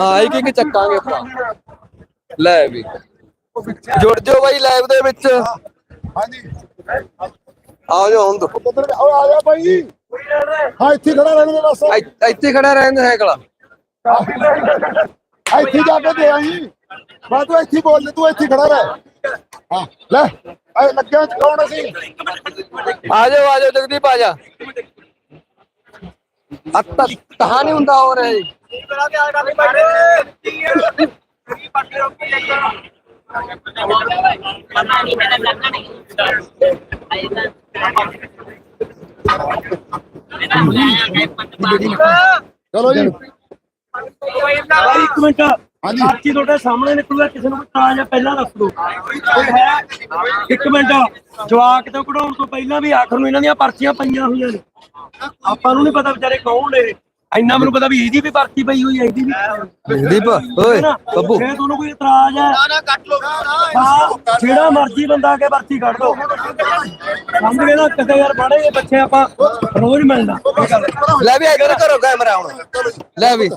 ਹਾਂ ਇੱਕ ਇੱਕ ਚੱਕਾਂਗੇ ਭਰਾ। ਲੈ ਵੀ। ਜੁੜ ਜਾਓ ਬਾਈ ਲਾਈਵ ਦੇ ਵਿੱਚ। ਹਾਂਜੀ ਆ ਜਾਓ ਹੁਣ ਤੋਂ ਉਧਰ ਆ ਜਾ ਬਾਈ ਹਾਂ ਇੱਥੇ ਖੜਾ ਰਹਿਣ ਦੇ ਬਸ। ਇੱਥੇ ਇੱਥੇ ਖੜਾ ਰਹਿੰਦਾ ਸਾਈਕਲ। ਹਾਂ, ਇੱਥੇ ਜਾ ਕੇ ਦੇ ਆਈ। ਬਾ ਤੂੰ ਇੱਥੇ ਬੋਲ ਲੈ, ਤੂੰ ਇੱਥੇ ਖੜਾ ਰਹਿ। ਹਾਂ ਲੈ ਐ ਲੱਗਿਆ ਕੌਣ ਅਸੀਂ ਆ ਜਾਓ ਆ ਜਾਓ ਜਗਦੀਪ ਆ ਜਾ। ਅੱਤਾ ਤਹਾ ਨਹੀਂ ਹੁੰਦਾ ਹੋ ਰਿਹਾ ਜੀ। ਚਲੋ ਜੀ। ਇੱਕ ਮਿੰਟ। ਹਾਂਜੀ। ਪਰਚੀ ਤੁਹਾਡੇ ਸਾਹਮਣੇ ਨਿਕਲੂਗਾ ਕਿਸੇ ਨੂੰ ਤਾਂ ਜਾਂ ਪਹਿਲਾਂ ਦੱਸ ਹੈ? ਇੱਕ ਮਿੰਟ। ਜਵਾਕ ਤੋਂ ਕਢਾਉਣ ਤੋਂ ਪਹਿਲਾਂ ਵੀ ਆਖਰ ਨੂੰ ਇਹਨਾਂ ਦੀਆਂ ਪਰਚੀਆਂ ਪਈਆਂ ਹੋਈਆਂ ਨੇ। ਆਪਾਂ ਨੂੰ ਨਹੀਂ ਪਤਾ ਵਿਚਾਰੇ ਕੌਣ ਨੇ। ਇੰਨਾ ਮੈਨੂੰ ਪਤਾ ਵੀ ਇਹਦੀ ਵੀ ਪਰਚੀ ਪਈ ਹੋਈ ਹੈ ਇਹਦੀ ਵੀ ਜਗਦੀਪ ਓਏ ਬੱਬੂ। ਜੇ ਤੁਹਾਨੂੰ ਕੋਈ ਇਤਰਾਜ਼ ਹੈ? ਨਾ ਨਾ ਕੱਟ ਲੋ ਹਾਂ ਜਿਹੜਾ ਮਰਜ਼ੀ ਬੰਦਾ ਆ ਕੇ ਪਰਚੀ ਕੱਢ ਦੋ ਸਮਝ ਗਏ ਨਾ? ਕਿਤੇ ਯਾਰ ਬੜੇ ਜਿਹੇ ਬੱਚੇ ਆਪਾਂ ਰੋਜ਼ ਮਿਲਦਾ ਇਹ। ਲੈ ਵੀ ਇੱਧਰ ਕਰੋ ਕੈਮਰਾ ਹੁਣ। ਲੈ ਵੀ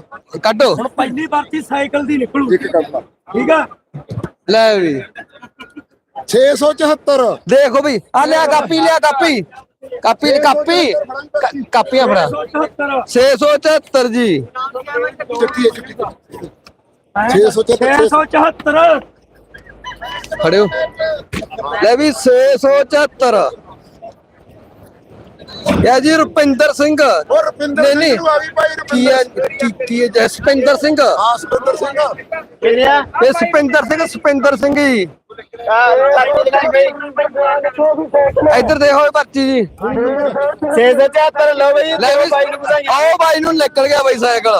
ਕੱਢੋ। ਹੁਣ ਪਹਿਲੀ ਪਰਚੀ ਸਾਈਕਲ ਦੀ ਨਿਕਲੂ। ਠੀਕ ਆ? ਲੈ ਵੀ। 674 ਦੇਖੋ ਵੀ ਆ ਲਿਆ ਕਾਪੀ ਲਿਆ ਕਾਪੀ। Copy copy. ਕਾ- ਕਾਪੀ ਆਪਣਾ 174 674 ਜੀ। ਚੱਕੀ ਹੈ? ਚੱਕੀ 674 674 ਖੜਿਓ ਲੈ ਵੀ 674 ਇਹ ਜੀ ਰੁਪਿੰਦਰ ਸਿੰਘ। ਉਹ ਰੁਪਿੰਦਰ ਨਹੀਂ, ਸਿੰਘ ਨਹੀਂ। ਨੂੰ ਆ ਵੀ ਭਾਈ ਕੀ ਹੈ? ਰੁਪਿੰਦਰ ਕੀ- ਕੀ ਹੈ? ਜਸਪਿੰਦਰ ਸਿੰਘ। ਹਾਂ ਸੁਪਿੰਦਰ ਸਿੰਘ। ਇਹ ਸੁਪਿੰਦਰ ਸਿੰਘ ਸੁਪਿੰਦਰ ਸਿੰਘ ਜੀ। ਇੱਧਰ ਦੇਖੋ ਇਹ ਪਰਚੀ ਜੀ। 674 ਲਓ ਬਈ ਲੈ ਵੀ ਆਓ ਬਾਈ ਨੂੰ ਨਿਕਲ ਗਿਆ ਬਾਈ ਸਾਈਕਲ।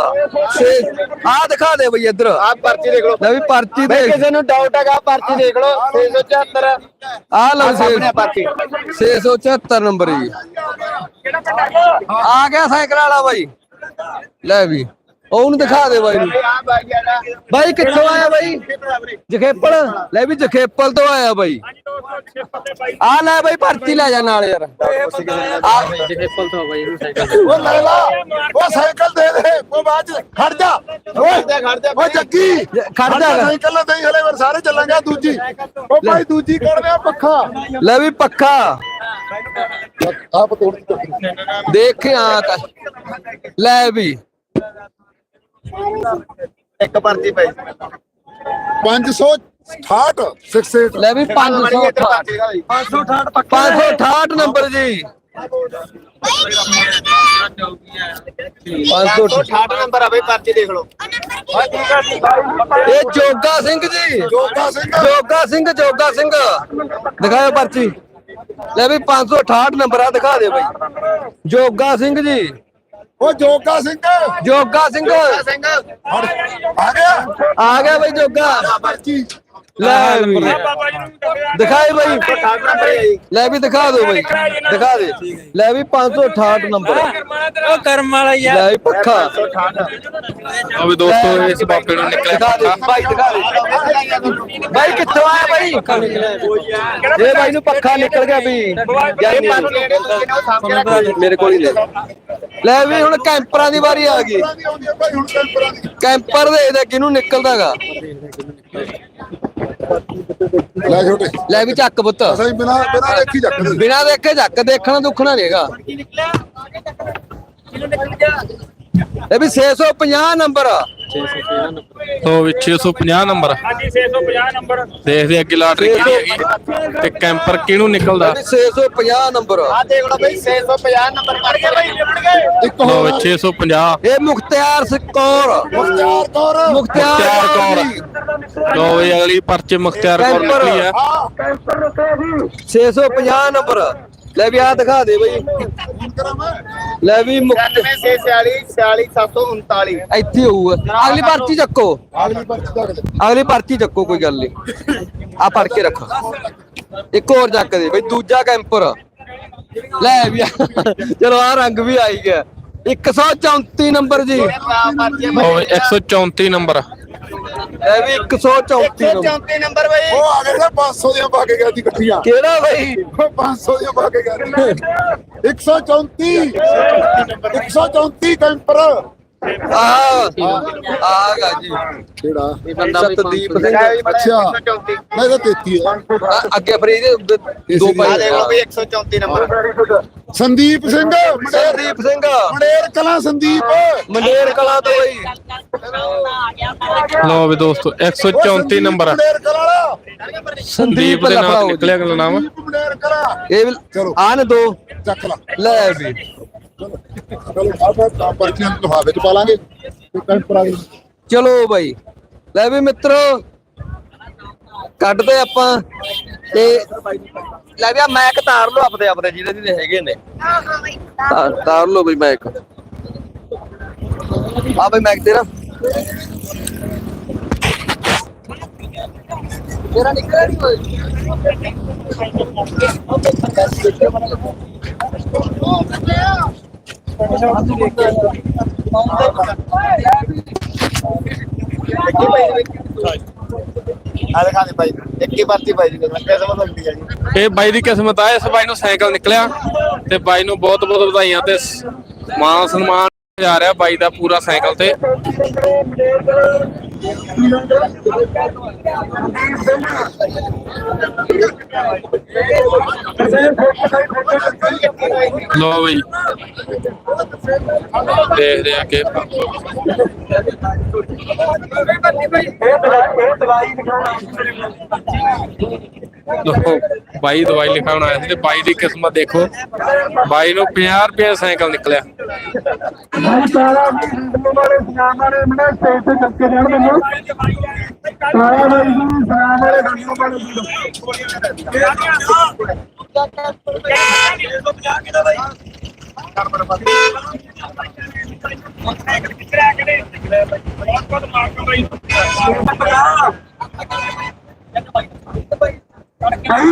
ਆ ਦਿਖਾ ਦੇ ਬਈ ਇੱਧਰ। ਆਪ ਪਰਚੀ ਦੇਖ ਲਓ। ਲੈ ਵੀ ਪਰਚੀ ਦੇ ਕਿਸੇ ਨੂੰ ਡਾਊਟ ਹੈਗਾ ਪਰਚੀ ਦੇਖ ਲਓ। 674 ਆ ਲਓ ਸਾਹਮਣੇ ਆ ਪਰਚੀ। 674 ਨੰਬਰ ਜੀ। ਆ ਗਿਆ ਸਾਈਕਲ ਵਾਲਾ ਬਾਈ। ਲੈ ਵੀ। ਉਹਨੂੰ ਦਿਖਾ ਦੇ ਬਾਈ ਨੂੰ। ਬਾਈ ਕਿੱਥੋਂ ਆਇਆ ਬਾਈ? ਜਖੇਪਲ ਲੈ ਵੀ ਜਖੇਪਲ ਤੋਂ ਆਇਆ ਬਾਈ। ਆ ਲੈ ਬਾਈ ਪਰਚੀ ਲੈ ਜਾ ਨਾਲ ਯਾਰ। ਆ ਉਹ ਲੈ ਲਾ। ਉਹ ਸਾਈਕਲ ਦੇ ਦੇ। ਉਹ ਬਾਅਦ ਚ ਖੜ ਜਾ। ਓਏ ਓ ਜੱਗੀ। ਖੜ ਜਾ ਸਾਈਕਲ ਤੇ ਹਲੇ ਫਿਰ ਸਾਰੇ ਚੱਲਾਂਗੇ। ਦੂਜੀ। ਉਹ ਭਾਈ ਦੂਜੀ ਕਰ ਰਿਹਾ ਪੱਖਾ। ਲੈ ਵੀ ਪੱਖਾ। ਆਪ ਤੋੜ ਦੇਖਿਆ ਲੈ ਵੀ। ਇੱਕ ਪਰਚੀ ਪਈ। 568 68 ਲੈ ਵੀ 568 568 ਪੱਕਾ 568 ਨੰਬਰ ਜੀ। 568 68 ਨੰਬਰ ਆ ਬਈ ਪਰਚੀ ਦੇਖ ਲਓ। ਇਹ ਜੋਗਾ ਸਿੰਘ ਜੀ। ਜੋਗਾ ਸਿੰਘ। ਜੋਗਾ ਸਿੰਘ ਜੋਗਾ ਸਿੰਘ। ਦਿਖਾਓ ਪਰਚੀ। ਲੈ ਵੀ 568 ਨੰਬਰ ਆ ਦਿਖਾ ਦੇ ਬਾਈ। ਜੋਗਾ ਸਿੰਘ ਜੀ। ਉਹ ਜੋਗਾ ਸਿੰਘ। ਜੋਗਾ ਸਿੰਘ। ਆ ਗਿਆ। ਆ ਗਿਆ ਬਾਈ ਜੋਗਾ। ਪਰਚੀ ਲੈ ਵੀ। ਦਿਖਾਏ ਬਾਈ। ਲੈ ਵੀ ਦਿਖਾ ਦਿਓ ਬਾਈ। ਦਿਖਾ ਦੇ। ਲੈ ਵੀ 568 ਨੰਬਰ। ਉਹ ਕਰਮ ਵਾਲਾ ਯਾਰ ਲੈ ਵੀ ਪੱਖਾ। ਆ ਵੀ ਦੋਸਤੋ ਇਸ ਬਾਪੇ ਨੂੰ ਨਿਕਲਿਆ। ਦਿਖਾ ਦੇ। ਬਾਈ ਦਿਖਾ ਦੇ। ਬਾਈ ਕਿੱਥੋਂ ਆਇਆ ਬਾਈ? ਇਹ ਬਾਈ ਨੂੰ ਪੱਖਾ ਨਿਕਲ ਗਿਆ ਵੀ ਮੇਰੇ ਕੋਲ ਹੀ ਲੈ ਲੈ ਵੀ ਹੁਣ ਕੈਂਪਰਾਂ ਦੀ ਵਾਰੀ ਆ ਗਈ। ਕੈਂਪਰਾਂ ਦੀ ਦੇ। ਦੇ ਕਿਹਨੂੰ ਨਿਕਲਦਾਗਾ? ਲੈ ਛੋਟੇ। ਲੈ ਵੀ ਚੱਕ ਪੁੱਤ। ਅਸਾਂ ਬਿਨਾ ਬਿਨਾ ਦੇਖੀ ਜੱਕਦੇ ਬਿਨਾ ਦੇਖੇ ਚੱਕ ਦੇਖਣਾ ਦੁੱਖਣਾ ਨਹੀਂਗਾ ਇਹ ਵੀ 650 ਨੰਬਰ ਤੋ ਵੀ 650 ਨੰਬਰ ਹਾਂਜੀ 650 ਨੰਬਰ ਦੇਖਦੇ ਅੱਗੇ ਲਾਟਰੀ ਕਿਹੜੀ ਹੈਗੀ। ਤੇ ਕੈਂਪਰ ਕਿਹਨੂੰ ਨਿਕਲਦਾ? ਇਹ ਵੀ 650 ਨੰਬਰ ਆ ਦੇਖ ਲਓ ਬਈ 650 ਨੰਬਰ ਪੜ ਗਏ ਬਈ ਗਏ। ਇੱਕ ਹੋਰ। ਵੀ 650 ਇਹ ਮੁਖਤਿਆਰ ਸਿੰਘ ਕੌਰ। ਮੁਖਤਿਆਰ ਕੌਰ। ਮੁਖਤਿਆਰ ਕੌਰ। ਕੌਰ। ਲੋ ਵੀ ਅਗਲੀ ਪਰਚੇ ਮੁਖਤਿਆਰ ਕੌਰ ਕੈਂਪਰ। ਨਿਕਲੀ ਆ ਹਾਂ। 650 ਨੰਬਰ ਲੈ ਵੀ ਆ ਦਿਖਾ ਦੇ ਬਈ। ਲੈ ਵੀ ਮੁਖਤ 96 46 739 ਇੱਥੇ ਹੋਊਗਾ। ਅਗਲੀ ਪਰਚੀ ਚੱਕੋ। ਅਗਲੀ ਪਰਚੀ ਦਾ ਅਗਲੀ ਪਰਚੀ ਚੱਕੋ ਕੋਈ ਗੱਲ ਨਹੀਂ। ਆ ਫੜ ਕੇ ਰੱਖੋ। ਇੱਕ ਹੋਰ ਚੱਕ ਦੇ ਬਈ ਦੂਜਾ ਕੈਂਪਰ। ਲੈ ਵੀ ਆ। ਚਲੋ ਆ ਰੰਗ ਵੀ ਆਈ ਗਿਆ। 134 ਨੰਬਰ ਜੀ। ਵੀ 134 ਨੰਬਰ। ਲੈ ਵੀ 134 ਨੰਬਰ 34 ਨੰਬਰ ਬਈ। ਉਹ ਆ ਗਏ 500 ਦੀਆਂ ਪਾ ਕੇ ਗਿਆ ਜੀ ਇਕੱਠੀਆਂ ਕਿਹੜਾ ਬਈ? ਉਹ 500 ਦੀਆਂ ਪਾ ਕੇ ਗਿਆ 134 134 ਕੈਂਪਰ। ਆਹ ਆਗਾ ਜੀ। ਕਿਹੜਾ? ਸਤਦੀਪ ਸਿੰਘ ਅੱਛਾ। ਮੈਂ ਤਾਂ 33 ਹੈ ਆ, ਅੱਗੇ ਫਰੀਦ ਦੋ ਇਸੇ ਭਾਈ ਦੀ- ਆ। 134 ਨੰਬਰ। ਸੰਦੀਪ ਸਿੰਘ। ਮਨੇਰ ਸੰਦੀਪ ਸਿੰਘ। ਮਨੇਰ ਕਲਾ ਸੰਦੀਪ। ਮੰਡੇਰ ਕਲਾ ਤੋਂ ਬਈ। ਲਓ ਵੀ ਦੋਸਤੋ 134 ਨੰਬਰ ਆ। ਕਲਾ ਸੰਦੀਪ ਦੇ ਨਾਮ ਤੇ ਨਿਕਲਿਆ ਅਗਲਾ ਨਾਮ। ਇਹ ਵੀ ਚਲੋ। ਆਨ ਦੋ। ਚੱਕ ਲਾ। ਲੈ ਵੀ। ਚਲੋ ਆਪਾਂ ਤਾਂ ਪਰਚੀਆਂ ਨੂੰ ਲਿਫਾਫੇ ਚ ਪਾ ਲਾਂਗੇ ਤੇ ਕੈਂਪ ਕਰਾ ਦੇ ਚਲੋ ਬਾਈ। ਲੈ ਵੀ ਮਿੱਤਰੋ ਕੱਢਦੇ ਆਪਾਂ ਤੇ ਲੈ ਵੀ ਆ ਮੈਕ ਤਾਰ ਲਓ ਆਪਦੇ ਆਪਦੇ ਜਿਹੜੇ ਜਿਹੜੇ ਹੈਗੇ ਨੇ। ਹਾਂ, ਤਾਰ ਲਓ ਬਈ ਮੈਕ ਆ ਬਈ ਮੈਕ ਤੇਰਾ। ਤੇਰਾ ਨਿਕਲਿਆ ਨਹੀਂ ਹੋਈ ਆ ਦਿਖਾ ਦੇ ਭਾਈ ਇੱਕ ਹੀ ਭਾਈ ਜੀ ਮੈਂ ਕਿਹਦਾ ਆ ਜੀ ਇਹ ਬਾਈ ਦੀ ਕਿਸਮਤ ਆ, ਇਸ ਬਾਈ ਨੂੰ ਸਾਈਕਲ ਨਿਕਲਿਆ ਤੇ ਬਾਈ ਨੂੰ ਬਹੁਤ ਬਹੁਤ ਵਧਾਈਆਂ ਤੇ ਸ- ਮਾਣ ਸਨਮਾਨ ਜਾ ਰਿਹਾ ਬਾਈ ਦਾ ਪੂਰਾ ਸਾਈਕਲ ਤੇ। ਲੋ ਬਈ। ਦੇਖਦੇ ਆ ਕਿ ਲੋ ਬਾਈ ਦਵਾਈ ਲਿਖਾਉਣ ਆਇਆ ਸੀ ਤੇ ਬਾਈ ਦੀ ਕਿਸਮਤ ਦੇਖੋ। ਬਾਈ ਨੂੰ 50 ਰੁਪਏ ਦਾ ਸਾਈਕਲ ਨਿਕਲਿਆ। ਸਾਰਾ ਵਾਲੇ ਸਨਾਮ ਵਾਲੇ ਮਨੇ ਸਟੇਜ ਤੇ ਚੱਕ ਕੇ ਜਾਣ ਮੈਨੂੰ ਸਾਰਾ ਬਾਈ ਜੀ ਸਨਾਮ ਵਾਲੇ ਗੰਨੂ ਵਾਲੇ